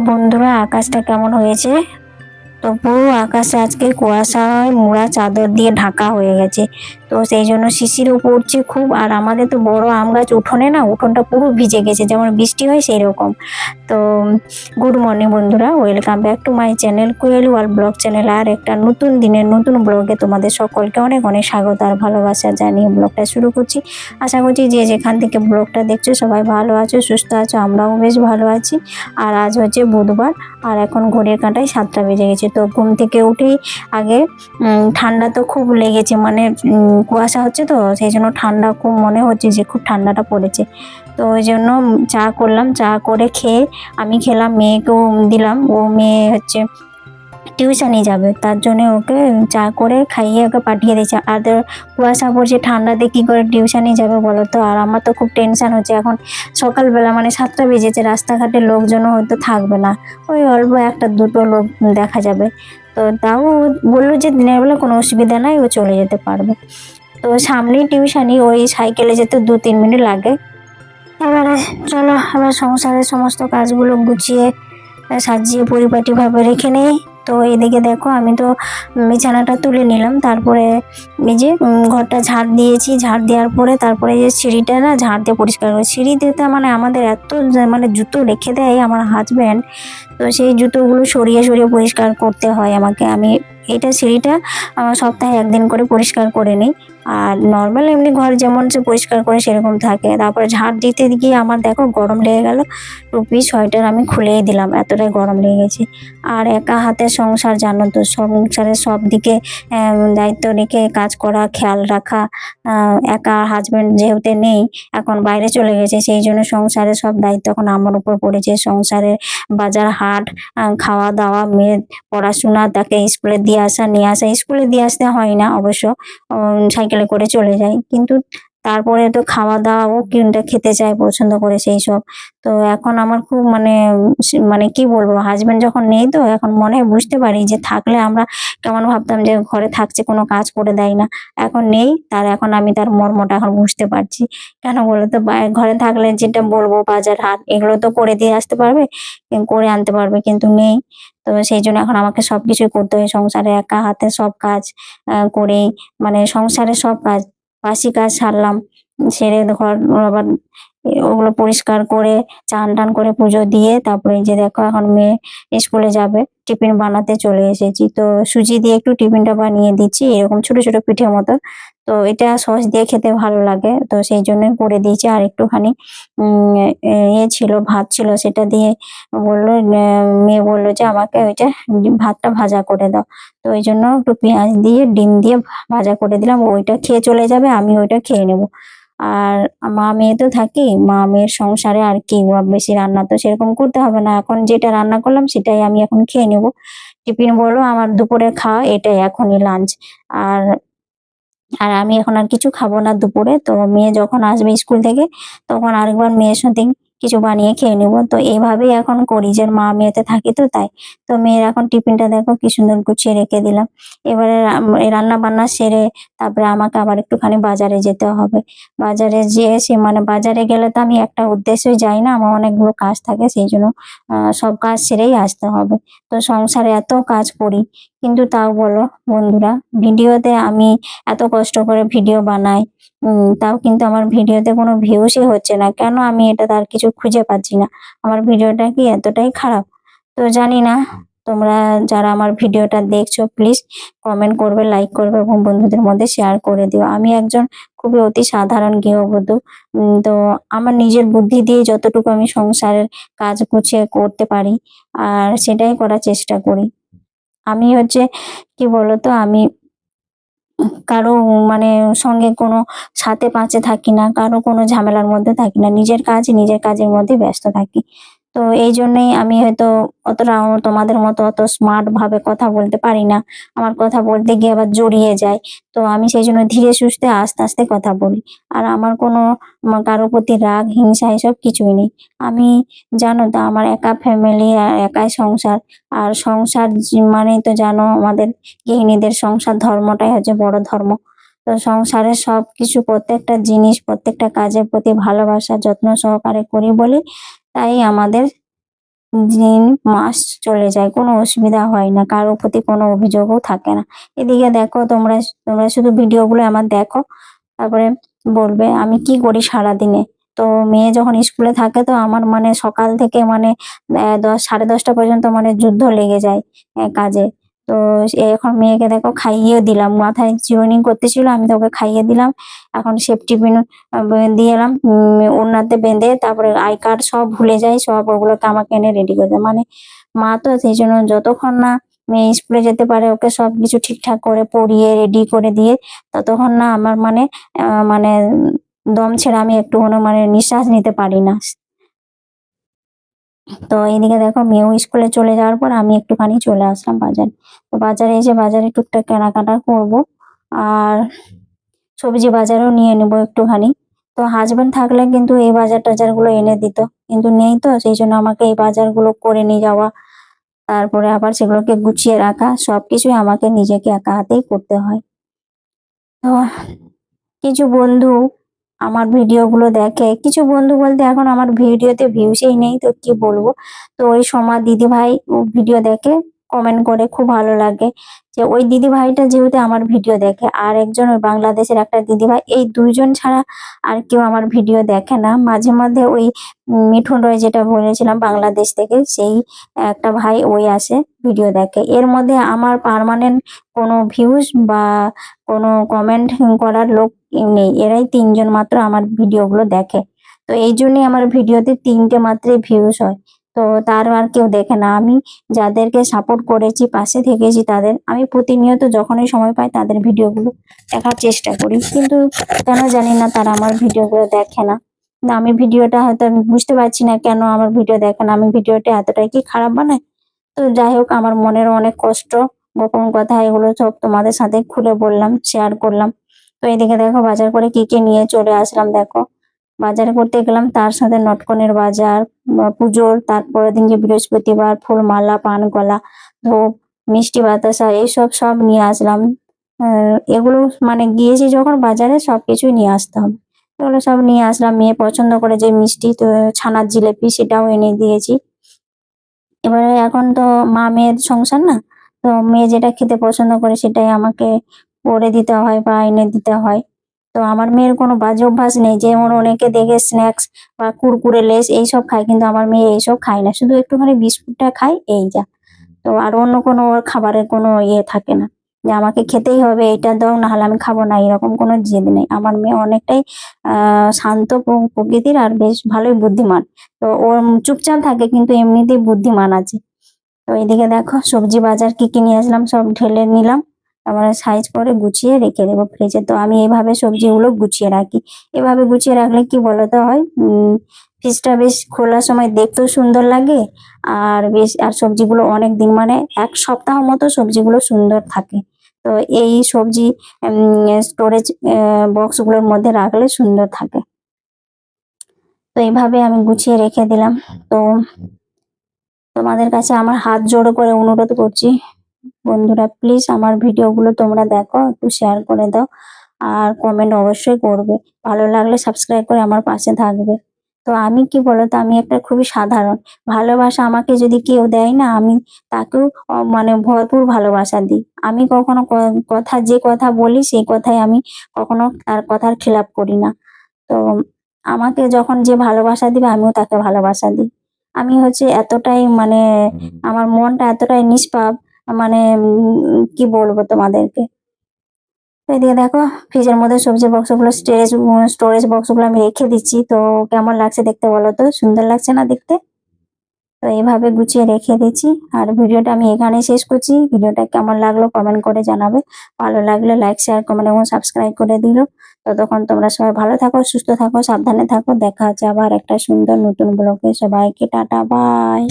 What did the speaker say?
বন্ধুরা আকাশটা কেমন হয়েছে? তো পুরো আকাশে আজকে কুয়াশায় মোড়া চাদর দিয়ে ঢাকা হয়ে গেছে। তো সেই জন্য শিশিরও পড়ছে খুব, আর আমাদের তো বড় আম গাছ উঠোনে না, উঠোনটা পুরো ভিজে গেছে, যেমন বৃষ্টি হয় সেই রকম তো গুড মর্নিং বন্ধুরা, welcome back to my channel Koel world blog channel, আর একটা নতুন দিনের নতুন ব্লগে তোমাদের সকলকে অনেক অনেক স্বাগত আর ভালোবাসা জানিয়ে ব্লগটা শুরু করছি। আশা করছি যে যেখান থেকে ব্লগটা দেখছ সবাই ভালো আছো, সুস্থ আছো, আমরাও বেশ ভালো আছি। আর আজ হচ্ছে বুধবার আর এখন ঘড়ির কাঁটায় সাতটা বেজে গেছে। তো ঘুম থেকে উঠেই আগে ঠান্ডা তো খুব লেগেছে মানে কুয়াশা হচ্ছে তো, সেই জন্য ঠান্ডা খুব মনে হচ্ছে যে খুব ঠান্ডাটা পড়েছে। তো ওই জন্য চা করলাম, চা করে খেয়ে আমি খেলাম, মেয়েকেও দিলাম, ও মেয়ে হচ্ছে টিউশনে যাবে। তার জন্য ওকে চা করে খাইয়ে ওকে পাঠিয়ে দিয়েছে। আর কুয়াশা পড়ছে ঠান্ডাতে কী করে টিউশনে যাবে বলো তো? আর আমার তো খুব টেনশান হচ্ছে। এখন সকালবেলা মানে সাতটা বেজেছে, রাস্তাঘাটে লোকজনও হয়তো থাকবে না। ওই অল্প একটা দুটো লোক দেখা যাবে। তো তাও বলল যে দিনের বেলা কোনো অসুবিধা নাই, ও চলে যেতে পারবে। তো সামনেই টিউশনি ওই সাইকেলে যেতে দু তিন মিনিট লাগে। এবারে চলো আবার সংসারের সমস্ত কাজগুলো গুছিয়ে, সাজিয়ে, পরিপাটিভাবে রেখে নেই। তো এদিকে দেখো আমি তো বিছানাটা তুলে নিলাম। তারপরে এই যে ঘরটা ঝাড় দিয়েছি। ঝাড় দেওয়ার পরে তারপরে যে সিঁড়িটা না ঝাড় দিয়ে পরিষ্কার করে সিঁড়ি দিতে মানে আমাদের এত মানে জুতো রেখে দেয় আমার হাজব্যান্ড তো সেই জুতোগুলো সরিয়ে সরিয়ে পরিষ্কার করতে হয় আমাকে। আমি এটা সিঁড়িটা আমার সপ্তাহে একদিন করে পরিষ্কার করে নিই। আর নর্মাল এমনি ঘর যেমন সে পরিষ্কার করে সেরকম থাকে। তারপরে ঝাড় দিতে গিয়ে আমার দেখো গরম লেগে গেল। টুপি, সোয়েটার আমি খুলেই দিলাম, এতটাই গরম লেগে গেছে। আর একা হাতে সংসার জানো তো, সংসারের সব দিকে দায়িত্ব রেখে কাজ করা, খেয়াল রাখা একা হাজব্যান্ড যেহেতু নেই, এখন বাইরে চলে গেছে, সেই জন্য সংসারের সব দায়িত্ব এখন আমার উপর পড়েছে। সংসারের বাজার হাট খাওয়া দাওয়া মেয়ের পড়াশোনা, তাকে স্কুলে দিয়ে আসা, নিয়ে আসা, স্কুলে দিয়ে আসতে হয় না অবশ্য। সাইকেলে করে চলে যাই কিন্তু তারপরে তো খাওয়া দাওয়াও কোনটা খেতে চায়, পছন্দ করে সেই সব। তো এখন আমার খুব মানে মানে কি বলব হাজবেন্ড যখন নেই তো এখন মনে হয় বুঝতে পারি যে থাকলে আমরা কেমন ভাবতাম যে ঘরে থাকছে, কোনো কাজ করে দেয় না। এখন নেই, তার এখন আমি তার মর্মটা এখন বুঝতে পারছি। কেন বলো তো ঘরে থাকলে যেটা বলব, বাজার হাট, এগুলো তো করে দিয়ে আসতে পারবে করে আনতে পারবে, কিন্তু নেই। তো সেই জন্য এখন আমাকে সবকিছু করতে হয়। সংসারে একা হাতে সব কাজ করে মানে সংসারে সব কাজ বাসি কাজ সারলাম। সেরে ঘর আবার ওগুলো পরিষ্কার করে, চান টান করে পুজো দিয়ে তারপরে যে দেখো এখন মেয়ে স্কুলে যাবে, টিফিন বানাতে চলে এসেছি। তো সুজি দিয়ে একটু টিফিনটা বানিয়ে দিচ্ছি, এরকম ছোট ছোট পিঠের মতো। তো এটা সস দিয়ে খেতে ভালো লাগে। তো সেই জন্য করে দিয়েছি। আর একটুখানি ইয়ে ছিল, ভাত ছিল, সেটা দিয়ে বলল মেয়ে বলল যে, আমাকে ওইটা ভাতটা ভাজা করে দাও। তো ওই জন্য একটু পেঁয়াজ দিয়ে, ডিম দিয়ে ভাজা করে দিলাম। ওইটা খেয়ে চলে যাবে, আমি ওইটা খেয়ে নেব। আর মা মেয়ে তো থাকি, মা মেয়ের সংসারে আর কি বেশি রান্না তো সেরকম করতে হবে না। এখন যেটা রান্না করলাম, সেটাই আমি এখন খেয়ে নেব। টিফিন বলো আমার দুপুরে খাওয়া, এটাই এখনই লাঞ্চ আর আর আমি এখন আর কিছু খাব না দুপুরে। তো মেয়ে যখন আসবে স্কুল থেকে, তখন আরেকবার মেয়ের সাথে কিছু বানিয়ে খেয়ে নেব। তো এইভাবেই এখন করি যে মা মেয়েতে থাকি তো তাই। তো মেয়ের এখন টিফিনটা দেখো কি সুন্দর গুছিয়ে রেখে দিলাম। এবারে রান্না বান্না সেরে তারপরে আমাকে আবার একটুখানি বাজারে যেতে হবে। বাজারে যেয়ে সে মানে বাজারে গেলে তো আমি একটা উদ্দেশ্যে যাই না, আমার অনেকগুলো কাজ থাকে, সেই জন্য সব কাজ সেরেই আসতে হবে। তো সংসারে এত কাজ করি, কিন্তু তাও বলো বন্ধুরা, ভিডিওতে আমি এত কষ্ট করে ভিডিও বানাই তাও কিন্তু আমার ভিডিওতে কোনো ভিউসই হচ্ছে না। কেন আমি এটা তার কিছু খুঁজে পাচ্ছি না? আমার ভিডিওটা কি এতটাই খারাপ? তো জানি না। তোমরা যারা আমার ভিডিওটা দেখছ প্লিজ কমেন্ট করবে লাইক করবে এবং বন্ধুদের মধ্যে শেয়ার করে দিও। আমি একজন খুবই অতি সাধারণ গৃহবধূ তো আমার নিজের বুদ্ধি দিয়ে যতটুকু আমি সংসারের কাজ গুছিয়ে করতে পারি, আর সেটাই করার চেষ্টা করি। আমি হচ্ছে, কি বলতো, আমি কারও মানে সঙ্গে কোনো সাথে পাঁচে থাকি না, কারও কোনো ঝামেলার মধ্যে থাকি না। নিজের কাজ নিজের কাজের মধ্যে ব্যস্ত থাকি। তো এই জন্যই আমি হয়তো অতটা তোমাদের মতো অত স্মার্ট ভাবে কথা বলতে পারি না। আমার কথা বলতে গিয়ে আবার জড়িয়ে যায়। তো আমি সেই জন্য ধীরে সুস্থে আস্তে আস্তে কথা বলি। আর আমার কোনো কারও প্রতি রাগ, হিংসা এসব কিছুই নেই। আমি জানো তো আমার একা ফ্যামিলি আর একাই সংসার। আর সংসার মানেই তো জানো আমাদের গৃহিণীদের সংসার ধর্মটাই হচ্ছে বড় ধর্ম। তো সংসারের সব কিছু প্রত্যেকটা জিনিস, প্রত্যেকটা কাজের প্রতি ভালোবাসা, যত্ন সহকারে করি বলি তাই আমাদের দিন মাস চলে যায়, কোনো অসুবিধা হয় না, কারোর প্রতি কোনো অভিযোগও থাকে না। এদিকে দেখো, তোমরা তোমরা শুধু ভিডিওগুলো আমার দেখো, তারপরে বলবে, আমি কি করি সারাদিনে? তো মেয়ে যখন স্কুলে থাকে, তো আমার মানে সকাল থেকে মানে দশ, সাড়ে দশটা পর্যন্ত মানে যুদ্ধ লেগে যায় কাজে। তো এখন মেয়েকে দেখো খাইয়ে দিলাম। মাথায় চিরুনি করতেছিল আমি তো ওকে খাইয়ে দিলাম। এখন সেফটি পিন দিয়ে এলাম। উম, ওড়নাতে বেঁধে তারপরে আই কার্ড সব ভুলে যাই সব ওগুলোকে আমাকে এনে রেডি করে দেয়। মানে মা তো সেই জন্য যতক্ষণ না মেয়ে স্কুলে যেতে পারে ওকে সব কিছু ঠিকঠাক করে পড়িয়ে রেডি করে দিয়ে ততক্ষণ না আমার মানে মানে দম ছেড়ে আমি একটুখানি মানে নিঃশ্বাস নিতে পারি না। তো এইদিকে দেখো মেয়েও স্কুলে চলে যাওয়ার পর আমি একটুখানি চলে আসলাম বাজারে। তো বাজারে এসে বাজারে টুকটাক কেনাকাটা করব আর সবজি বাজারও নিয়ে নেব একটুখানি। তো হাজবেন্ড থাকলে কিন্তু এই বাজার টাজারগুলো এনে দিত, কিন্তু নেই তো, সেই জন্য আমাকে এই বাজারগুলো করে নিয়ে যাওয়া। তারপরে আবার সেগুলোকে গুছিয়ে রাখা, সবকিছুই আমাকে নিজেকে একা হাতেই করতে হয়। তো কিছু বন্ধু আমার ভিডিও গুলো দেখে। কিছু বন্ধু বলতে এখন আমার ভিডিওতে ভিউসই নেই, তো কি বলব? তো ওই সময় দিদি ভাই ভিডিও দেখে কমেন্ট করে খুব ভালো লাগে। যে ওই দিদি ভাইটা যেহেতু আমার ভিডিও দেখে, আর একজন ওই বাংলাদেশের একটা দিদি ভাই এই দুইজন ছাড়া আর কেউ আমার ভিডিও দেখে না। মাঝে মধ্যে ওই মিঠুন রয় যেটা বলেছিলাম, বাংলাদেশ থেকে, সেই একটা ভাই ওই আসে ভিডিও দেখে। এর মধ্যে আমার পার্মানেন্ট কোনো ভিউজ বা কোনো কমেন্ট করার লোক নেই। এরাই তিনজন মাত্র আমার ভিডিওগুলো দেখে। তো এই জন্যই আমার ভিডিওতে তিনটে মাত্রই ভিউজ হয়। তো তার আর কেউ দেখে না। আমি যাদেরকে সাপোর্ট করেছি, পাশে থেকেছি তাদের, আমি প্রতিনিয়ত যখনই সময় পাই তাদের ভিডিওগুলো দেখার চেষ্টা করি। কিন্তু কেন জানি না তারা আমার ভিডিওগুলো দেখে না। আমি ভিডিওটা হয়তো আমি বুঝতে পারছি না কেন আমার ভিডিও দেখে না। আমি ভিডিওটা এতটাই কি খারাপ বানাই? তো যাই হোক, আমার মনের অনেক কষ্ট। গোপন কথা এগুলো সব তোমাদের সাথে খুলে বললাম শেয়ার করলাম। তো এদিকে দেখো বাজার করে কি কি নিয়ে চলে আসলাম, দেখো। বাজার করতে গেলাম, তার সাথে নটকনের বাজার পুজোর, তারপরের দিন যে বৃহস্পতিবার, ফুলমালা পান কলা ধূপ, মিষ্টি বাতাসা, এইসব সব নিয়ে আসলাম। এগুলো মানে গিয়েছি যখন বাজারে, সব সবকিছুই নিয়ে আসতে হবে এগুলো সব নিয়ে আসলাম, মেয়ে পছন্দ করে যে মিষ্টি, তো ছানার জিলেপি সেটাও এনে দিয়েছি। এবারে এখন তো মা মেয়ের সংসার না, তো মেয়ে যেটা খেতে পছন্দ করে সেটাই আমাকে করে দিতে হয় বা এনে দিতে হয়। তো আমার মেয়ের কোনো বাজে অভ্যাস নেই, যেমন অনেকে দেখে স্ন্যাক্স বা কুরকুরে, লেস এইসব খায়, কিন্তু আমার মেয়ে এইসব খায় না। শুধু একটুখানি বিস্কুটটা খায়, এই যা। তো আর অন্য কোনো ওর খাবারের কোনো ইয়ে থাকে না। যে আমাকে খেতেই হবে, এটা দাও না হলে আমি খাব না, এরকম কোনো জেদ নেই। আমার মেয়ে অনেকটাই শান্ত প্রকৃতির আর বেশ ভালোই বুদ্ধিমান। তো ওর চুপচাপ থাকে, কিন্তু এমনিতেই বুদ্ধিমান আছে। তো এদিকে দেখো, সবজি বাজার কি কি নিয়ে আসলাম, সব ঢেলে নিলাম। তারপরে সাইজ করে গুছিয়ে রেখে দেবো ফ্রিজে তো আমি এইভাবে সবজিগুলো গুছিয়ে রাখি। এভাবে গুছিয়ে রাখলে কি বলতো হয়? ফ্রিজটা বেশ খোলার সময় দেখতেও সুন্দর লাগে আর বেশ, আর সবজিগুলো অনেক দিন মানে এক সপ্তাহ মতো সবজিগুলো সুন্দর থাকে। তো এই সবজি স্টোরেজ বক্সগুলোর মধ্যে রাখলে সুন্দর থাকে। তো এইভাবে আমি গুছিয়ে রেখে দিলাম। তো তোমাদের কাছে আমার হাত জোড়ো করে অনুরোধ করছি। বন্ধুরা প্লিজ আমার ভিডিওগুলো তোমরা দেখো একটু শেয়ার করে দাও আর কমেন্ট অবশ্যই করবে। ভালো লাগলে সাবস্ক্রাইব করে আমার পাশে থাকবে। তো আমি কি বলতো আমি একটা খুবই সাধারণ। ভালোবাসা আমাকে যদি কেউ দেয় না আমি তাকেও মানে ভরপুর ভালোবাসা দিই। আমি কখনো কথা যে কথা বলি সেই কথাই আমি কখনো তার কথার খিলাপ করি না। তো আমাকে যখন যে ভালোবাসা দিবে আমিও তাকে ভালোবাসা দিই। আমি হচ্ছে এতটাই মানে আমার মনটা এতটাই নিষ্পাপ মানে কি বলব তোমাদেরকে? এদিকে দেখো ফ্রিজের মধ্যে সবজি বক্সগুলো স্টোরেজ স্টোরেজ বক্সগুলো আমি রেখে দিচ্ছি। তো কেমন লাগছে দেখতে বলো তো? সুন্দর লাগছে না দেখতে? তো এইভাবে গুছিয়ে রেখে দিচ্ছি। আর ভিডিওটা আমি এখানেই শেষ করছি। ভিডিওটা কেমন লাগল কমেন্ট করে জানাবে। ভালো লাগলে লাইক শেয়ার কমেন্ট এবং সাবস্ক্রাইব করে দিল। ততক্ষণ তোমরা সবাই ভালো থাকো, সুস্থ থাকো, সাবধানে থাকো। দেখা হচ্ছে আবার একটা সুন্দর নতুন ব্লগে সবাইকে টাটা বাই